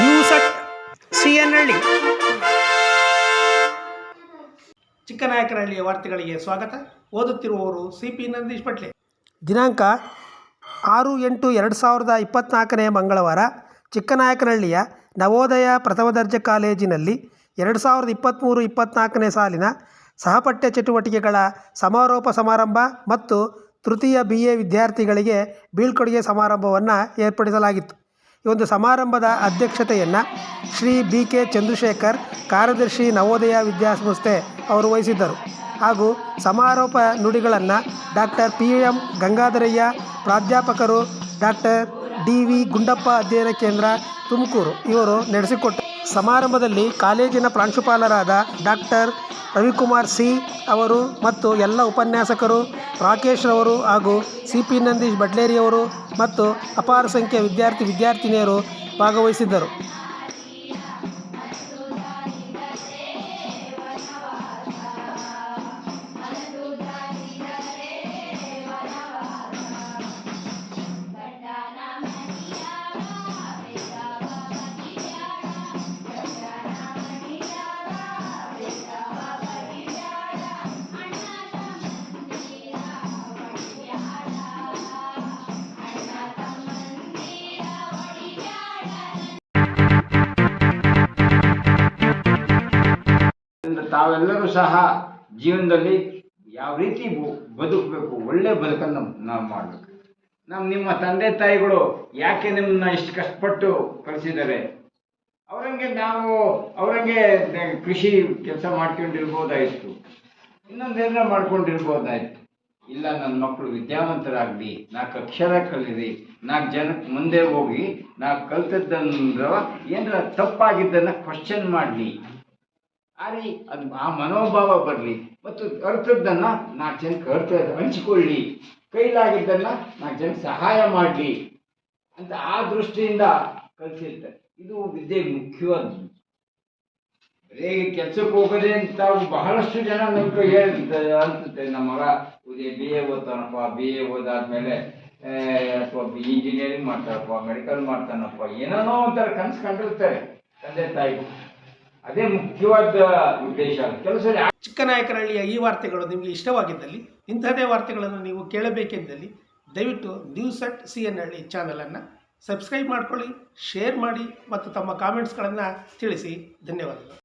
News at C N ಹಳ್ಳಿ ಚಿಕ್ಕನಾಯಕನಹಳ್ಳಿಯ ವಾರ್ತೆಗಳಿಗೆ ಸ್ವಾಗತ. ಓದುತ್ತಿರುವವರು ಸಿ ಪಿ ನಂದೀಶ್ ಪಟ್ಲೆ. ದಿನಾಂಕ ಆರು ಎಂಟು ಎರಡು ಸಾವಿರದ ಇಪ್ಪತ್ತ್ನಾಲ್ಕನೇ ಮಂಗಳವಾರ ಚಿಕ್ಕನಾಯಕನಹಳ್ಳಿಯ ನವೋದಯ ಪ್ರಥಮ ದರ್ಜೆ ಕಾಲೇಜಿನಲ್ಲಿ ಎರಡು ಸಾವಿರದ ಇಪ್ಪತ್ತ್ಮೂರು ಇಪ್ಪತ್ತ್ನಾಲ್ಕನೇ ಸಾಲಿನ ಸಹಪಠ್ಯ ಚಟುವಟಿಕೆಗಳ ಸಮಾರೋಪ ಸಮಾರಂಭ ಮತ್ತು ತೃತೀಯ ಬಿ ಎ ವಿದ್ಯಾರ್ಥಿಗಳಿಗೆ ಬೀಳ್ಕೊಡುಗೆ ಸಮಾರಂಭವನ್ನು ಏರ್ಪಡಿಸಲಾಗಿತ್ತು. ಈ ಒಂದು ಸಮಾರಂಭದ ಅಧ್ಯಕ್ಷತೆಯನ್ನು ಶ್ರೀ ಬಿ ಕೆ ಚಂದ್ರಶೇಖರ್, ಕಾರ್ಯದರ್ಶಿ ನವೋದಯ ವಿದ್ಯಾಸಂಸ್ಥೆ ಅವರು ವಹಿಸಿದ್ದರು. ಹಾಗೂ ಸಮಾರೋಪ ನುಡಿಗಳನ್ನು ಡಾಕ್ಟರ್ ಪಿ ಎಂ ಗಂಗಾಧರಯ್ಯ, ಪ್ರಾಧ್ಯಾಪಕರು ಡಾಕ್ಟರ್ ಡಿ ವಿ ಗುಂಡಪ್ಪ ಅಧ್ಯಯನ ಕೇಂದ್ರ ತುಮಕೂರು ಇವರು ನಡೆಸಿಕೊಟ್ಟರು ಸಮಾರಂಭದಲ್ಲಿ ಕಾಲೇಜಿನ ಪ್ರಾಂಶುಪಾಲರಾದ ಡಾಕ್ಟರ್ ರವಿಕುಮಾರ್ ಸಿ ಅವರು ಮತ್ತು ಎಲ್ಲ ಉಪನ್ಯಾಸಕರು ರಾಕೇಶ್ ರವರು ಹಾಗೂ ಸಿ ಪಿ ನಂದೀಶ್ ಬಡ್ಲೇರಿಯವರು ಮತ್ತು ಅಪಾರ ಸಂಖ್ಯೆಯ ವಿದ್ಯಾರ್ಥಿ ವಿದ್ಯಾರ್ಥಿನಿಯರು ಭಾಗವಹಿಸಿದ್ದರು. ತಾವೆಲ್ಲರೂ ಸಹ ಜೀವನದಲ್ಲಿ ಯಾವ ರೀತಿ ಬದುಕಬೇಕು, ಒಳ್ಳೆ ಬದುಕನ್ನು ನಾವು ಮಾಡಬೇಕು. ನಮ್ಮ ನಿಮ್ಮ ತಂದೆ ತಾಯಿಗಳು ಯಾಕೆ ನಿಮ್ಮನ್ನ ಇಷ್ಟು ಕಷ್ಟಪಟ್ಟು ಕಲಿಸಿದ್ದಾರೆ ಅವರಂಗೆ ನಾವು, ಅವರಂಗೆ ಕೃಷಿ ಕೆಲಸ ಮಾಡ್ಕೊಂಡಿರ್ಬೋದಾಯಿತು. ಇನ್ನೊಂದೇನೋ ಮಾಡ್ಕೊಂಡಿರ್ಬೋದಾಯಿತು. ಇಲ್ಲ ನನ್ನ ಮಕ್ಕಳು ವಿದ್ಯಾವಂತರಾಗಲಿ, ನಾಲ್ಕು ಅಕ್ಷರ ಕಲೀರಿ ನಾಲ್ಕು ಜನಕ್ಕೆ ಮುಂದೆ ಹೋಗಿ ನಾ ಕಲ್ತದ್ದನ್ನು ಏನಾರ ತಪ್ಪಾಗಿದ್ದನ್ನು ಕ್ವಶನ್ ಮಾಡಲಿ. ಆ ಅದು ಆ ಮನೋಭಾವ ಬರಲಿ. ಮತ್ತು ಅರ್ಥದ್ದನ್ನು ನಾಲ್ಕು ಜನಕ್ಕೆ ಅರ್ಥ ಹಂಚಿಕೊಳ್ಳಿ. ಕೈಲಾಗಿದ್ದನ್ನು ನಾಲ್ಕು ಜನಕ್ಕೆ ಸಹಾಯ ಮಾಡಲಿ ಅಂತ ಆ ದೃಷ್ಟಿಯಿಂದ ಕಲಿಸಿರ್ತಾರೆ. ಇದು ವಿದ್ಯೆ ಮುಖ್ಯವಾದ್ದು. ಬರೀ ಕೆಲಸಕ್ಕೆ ಹೋಗದೆ ಅಂತ ಬಹಳಷ್ಟು ಜನ ನಮ್ಗೆ ಹೇಳ್ತಾರೆ ಅನ್ಸುತ್ತೆ ನಮ್ಮ ಮಗ ಉದಯ ಬಿ ಎ ಓದ್ತಾನಪ್ಪ ಬಿ ಎ ಓದಾದ್ಮೇಲೆ ಅಥವಾ ಇಂಜಿನಿಯರಿಂಗ್ ಮಾಡ್ತಾರಪ್ಪ ಮೆಡಿಕಲ್ ಮಾಡ್ತಾನಪ್ಪ ಏನೇನೋ ಒಂಥರ ಕನಸು ಕಂಡಿರ್ತಾರೆ. ತಂದೆ ತಾಯಿಗೂ ಅದೇ ಮುಖ್ಯವಾದ ಉದ್ದೇಶ ಕೆಲಸ ಚಿಕ್ಕನಾಯಕನಹಳ್ಳಿಯ ಈ ವಾರ್ತೆಗಳು ನಿಮಗೆ ಇಷ್ಟವಾಗಿದ್ದಲ್ಲಿ ಇಂಥದೇ ವಾರ್ತೆಗಳನ್ನು ನೀವು ಕೇಳಬೇಕೆಂದಲ್ಲಿ ದಯವಿಟ್ಟು ನ್ಯೂಸ್ ಅಟ್ ಸಿ ಎನ್ ಹಳ್ಳಿ ಚಾನಲನ್ನು ಸಬ್ಸ್ಕ್ರೈಬ್ ಮಾಡಿಕೊಳ್ಳಿ, ಶೇರ್ ಮಾಡಿ ಮತ್ತು ತಮ್ಮ ಕಾಮೆಂಟ್ಸ್ಗಳನ್ನು ತಿಳಿಸಿ. ಧನ್ಯವಾದಗಳು.